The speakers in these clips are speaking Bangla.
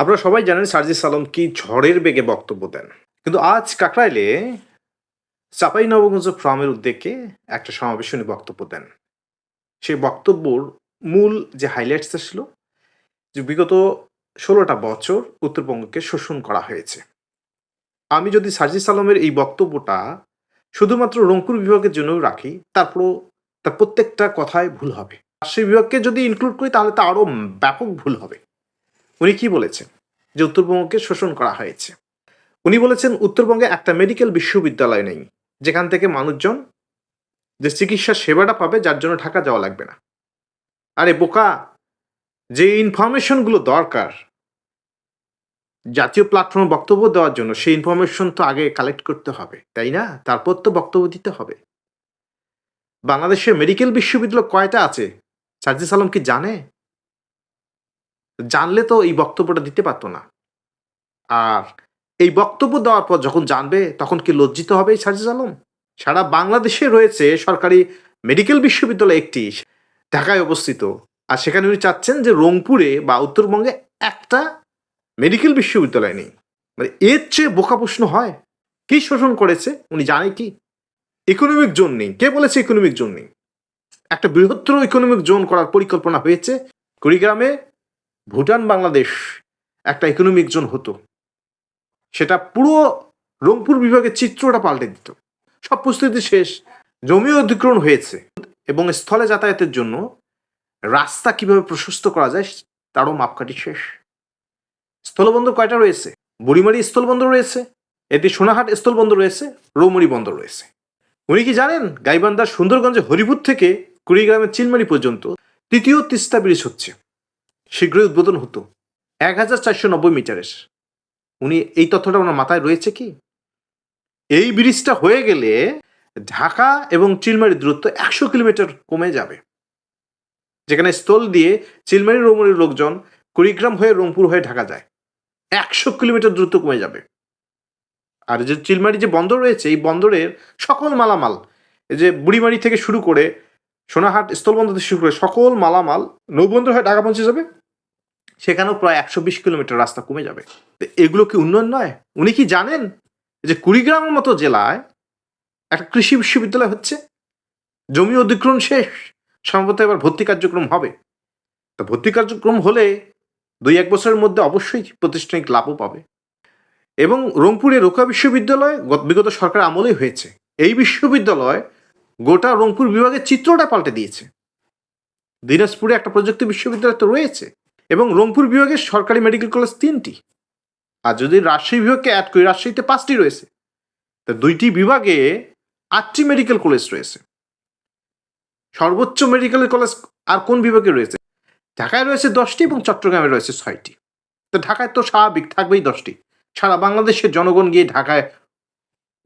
আপনারা সবাই জানেন সার্জিস আলম কি ঝড়ের বেগে বক্তব্য দেন। কিন্তু আজ কাকরাইলে চাপাই নবগঞ্জ ফ্রামের উদ্যোগে একটা সমাবেশ উনি বক্তব্য দেন। সেই বক্তব্যর মূল যে হাইলাইটস ছিল, যে বিগত ষোলোটা বছর উত্তরবঙ্গকে শোষণ করা হয়েছে। আমি যদি সার্জিস আলমের এই বক্তব্যটা শুধুমাত্র রংপুর বিভাগের জন্যও রাখি, তারপরও তার প্রত্যেকটা কথায় ভুল হবে। সেই বিভাগকে যদি ইনক্লুড করি, তাহলে তা আরও ব্যাপক ভুল হবে। উনি কি বলেছেন? যে উত্তরবঙ্গকে শোষণ করা হয়েছে। উনি বলেছেন, উত্তরবঙ্গে একটা মেডিকেল বিশ্ববিদ্যালয় নেই, যেখান থেকে মানুষজন যে চিকিৎসা সেবাটা পাবে, যার জন্য ঢাকা যাওয়া লাগবে না। আরে বোকা! যে ইনফরমেশনগুলো দরকার, জাতীয় প্ল্যাটফর্মে বক্তব্য দেওয়ার জন্য, সেই ইনফরমেশন তো আগে কালেক্ট করতে হবে, তাই না? তারপর তো বক্তব্য দিতে হবে। বাংলাদেশে মেডিকেল বিশ্ববিদ্যালয় কয়টা আছে? সার্জিস আলম কি জানে? জানলে তো এই বক্তব্যটা দিতে পারতো না। আর এই বক্তব্য দেওয়ার পর যখন জানবে, তখন কি লজ্জিত হবে এই সার্জিস আলম? সারা বাংলাদেশে রয়েছে সরকারি মেডিকেল বিশ্ববিদ্যালয় একটি ঢাকায় অবস্থিত। আর সেখানে উনি চাচ্ছেন যে রংপুরে বা উত্তরবঙ্গে একটা মেডিকেল বিশ্ববিদ্যালয় নেই। মানে এর চেয়ে বোকা প্রশ্ন হয়। কি শোষণ করেছে? উনি জানে কি? ইকোনমিক জোন নেই। কে বলেছে ইকোনমিক জোন নেই? একটা বৃহত্তর ইকোনমিক জোন করার পরিকল্পনা হয়েছে কুড়িগ্রামে। ভুটান, বাংলাদেশ একটা ইকোনমিক জোন হতো। সেটা পুরো রংপুর বিভাগের চিত্রটা পাল্টে দিত। সব প্রস্তুতি শেষ জমি অধিগ্রহণ হয়েছে এবং স্থলে যাতায়াতের জন্য রাস্তা কীভাবে প্রশস্ত করা যায় তারও মাপকাঠি শেষ। স্থলবন্দর কয়টা রয়েছে? বুড়িমারি স্থলবন্দর রয়েছে এটি সোনাহাট স্থলবন্দর রয়েছে রৌমরি বন্দর রয়েছে। উনি কি জানেন, গাইবান্ধার সুন্দরগঞ্জে হরিপুর থেকে কুড়িগ্রামের চিলমারি পর্যন্ত তৃতীয় তিস্তা ব্রিজ হচ্ছে। শীঘ্রই উদ্বোধন হতো। এক হাজার চারশো নব্বই মিটারের। উনি এই তথ্যটা ওনার মাথায় রয়েছে কি? এই ব্রিজটা হয়ে গেলে ঢাকা এবং চিলমারির দূরত্ব একশো কিলোমিটার কমে যাবে। যেখানে স্থল দিয়ে চিলমারি রৌমরির লোকজন কুড়িগ্রাম হয়ে রংপুর হয়ে ঢাকা যায়। একশো কিলোমিটার দূরত্ব কমে যাবে। আর যে চিলমারি যে বন্দর রয়েছে, এই বন্দরের সকল মালামাল, এই যে বুড়িমারি থেকে শুরু করে সোনাহাট স্থলবন্দর থেকে শুরু করে সকল মালামাল নৌবন্দর হয়ে ঢাকা পৌঁছে যাবে। সেখানেও প্রায় একশো বিশ কিলোমিটার রাস্তা কমে যাবে। তো এগুলো কি উন্নয়ন নয়? উনি কি জানেন যে কুড়িগ্রামের মতো জেলায় একটা কৃষি বিশ্ববিদ্যালয় হচ্ছে? জমি অধিগ্রহণ শেষ, সম্ভবত এবার ভর্তি কার্যক্রম হবে। তো ভর্তি কার্যক্রম হলে দুই এক বছরের মধ্যে অবশ্যই প্রতিষ্ঠানিক লাভও পাবে। এবং রংপুরে রোকা বিশ্ববিদ্যালয় গত বিগত সরকার আমলেই হয়েছে। এই বিশ্ববিদ্যালয় গোটা রংপুর বিভাগের চিত্রটা পাল্টে দিয়েছে। দিনাজপুরে একটা প্রযুক্তি বিশ্ববিদ্যালয় তো রয়েছে। এবং রংপুর বিভাগের সরকারি মেডিকেল কলেজ তিনটি। আর যদি রাজশাহী বিভাগকে অ্যাড করি, রাজশাহীতে পাঁচটি রয়েছে। তা দুইটি বিভাগে আটটি মেডিকেল কলেজ রয়েছে। সর্বোচ্চ মেডিকেল কলেজ আর কোন বিভাগে রয়েছে? ঢাকায় রয়েছে দশটি এবং চট্টগ্রামে রয়েছে ছয়টি। তো ঢাকায় তো স্বাভাবিক, থাকবেই দশটি। সারা বাংলাদেশের জনগণ গিয়ে ঢাকায়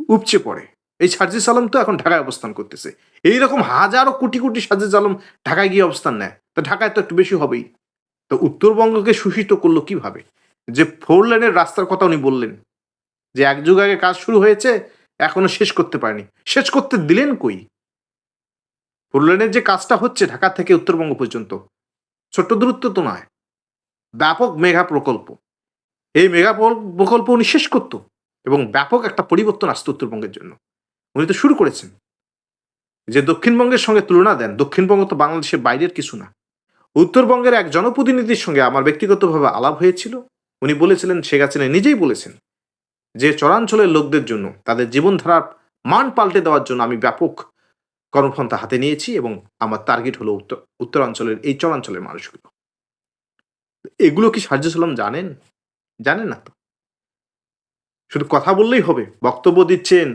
উপচে পড়ে। এই সার্জিস আলম তো এখন ঢাকায় অবস্থান করতেছে। এইরকম হাজারো কোটি কোটি সার্জিস আলম ঢাকায় গিয়ে অবস্থান নেয়। তো ঢাকায় তো একটু বেশি হবেই। তো উত্তরবঙ্গকে শোষিত করল কীভাবে? যে ফোর লেনের রাস্তার কথা উনি বললেন, যে এক যুগ আগে কাজ শুরু হয়েছে, এখনও শেষ করতে পারেনি। শেষ করতে দিলেন কই? ফোর লেনের যে কাজটা হচ্ছে ঢাকা থেকে উত্তরবঙ্গ পর্যন্ত, ছোট্ট দূরত্ব তো নয়, ব্যাপক মেগা প্রকল্প। এই মেগা প্রকল্প উনি শেষ করতো এবং ব্যাপক একটা পরিবর্তন আসতো উত্তরবঙ্গের জন্য। উনি তো শুরু করেছেন। যে দক্ষিণবঙ্গের সঙ্গে তুলনা দেন, দক্ষিণবঙ্গ তো বাংলাদেশের বাইরের কিছু না। উত্তরবঙ্গের এক জনপ্রতিনিধির সঙ্গে আমার ব্যক্তিগতভাবে আলাপ হয়েছিল। উনি বলেছিলেন, শেখ হাসিনা নিজেই বলেছেন যে, চরাঞ্চলের লোকদের জন্য, তাদের জীবনধারার মান পাল্টে দেওয়ার জন্য আমি ব্যাপক কর্মপন্থা হাতে নিয়েছি এবং আমার টার্গেট হলো উত্তর, উত্তরাঞ্চলের এই চরাঞ্চলের মানুষগুলো। এগুলো কি সাহায্য সালাম জানেন? জানেন না তো। শুধু কথা বললেই হবে, বক্তব্য দিচ্ছেন,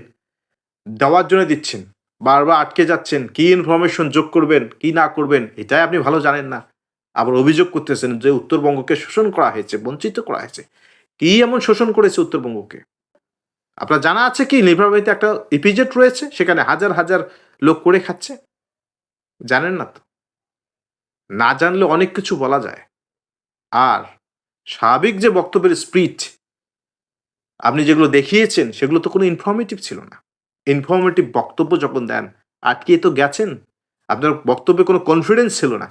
দেওয়ার জন্য দিচ্ছেন, বারবার আটকে যাচ্ছেন, কি ইনফরমেশন যোগ করবেন, কি না করবেন, এটাই আপনি ভালো জানেন না। আবার অভিযোগ করতেছেন যে উত্তরবঙ্গকে শোষণ করা হয়েছে, বঞ্চিত করা হয়েছে। কি এমন শোষণ করেছে উত্তরবঙ্গকে? আপনার জানা আছে কি লিভারবাড়িতে একটা ইপিজেট রয়েছে, সেখানে হাজার হাজার লোক করে খাচ্ছে? জানেন না তো? না জানলে অনেক কিছু বলা যায়। আর স্বাভাবিক যে বক্তব্যের স্পিচ আপনি যেগুলো দেখিয়েছেন, সেগুলো তো কোনো ইনফর্মেটিভ ছিল না। ইনফর্মেটিভ বক্তব্য যখন দেন, আটকিয়ে তো গেছেন। আপনার বক্তব্যে কোনো কনফিডেন্স ছিল না।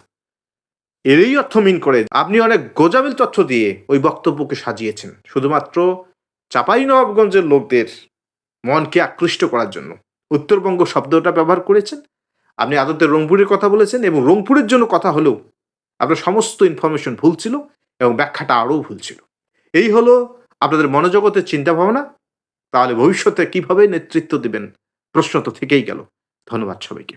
এরই অর্থ মিন করে আপনি অনেক গোজামিল তথ্য দিয়ে ওই বক্তব্যকে সাজিয়েছেন। শুধুমাত্র চাপাই নবাবগঞ্জের লোকদের মনকে আকৃষ্ট করার জন্য। উত্তরবঙ্গ শব্দটা ব্যবহার করেছেন। আপনি আদতে রংপুরের কথা বলেছেন এবং রংপুরের জন্য কথা হলেও আপনার সমস্ত ইনফরমেশন ভুল ছিল এবং ব্যাখ্যাটা আরও ভুল ছিল। এই হলো আপনাদের মনোজগতের চিন্তা ভাবনা তাহলে ভবিষ্যতে কীভাবে নেতৃত্ব দেবেন? প্রশ্ন তো থেকেই গেল। ধন্যবাদ সবাইকে।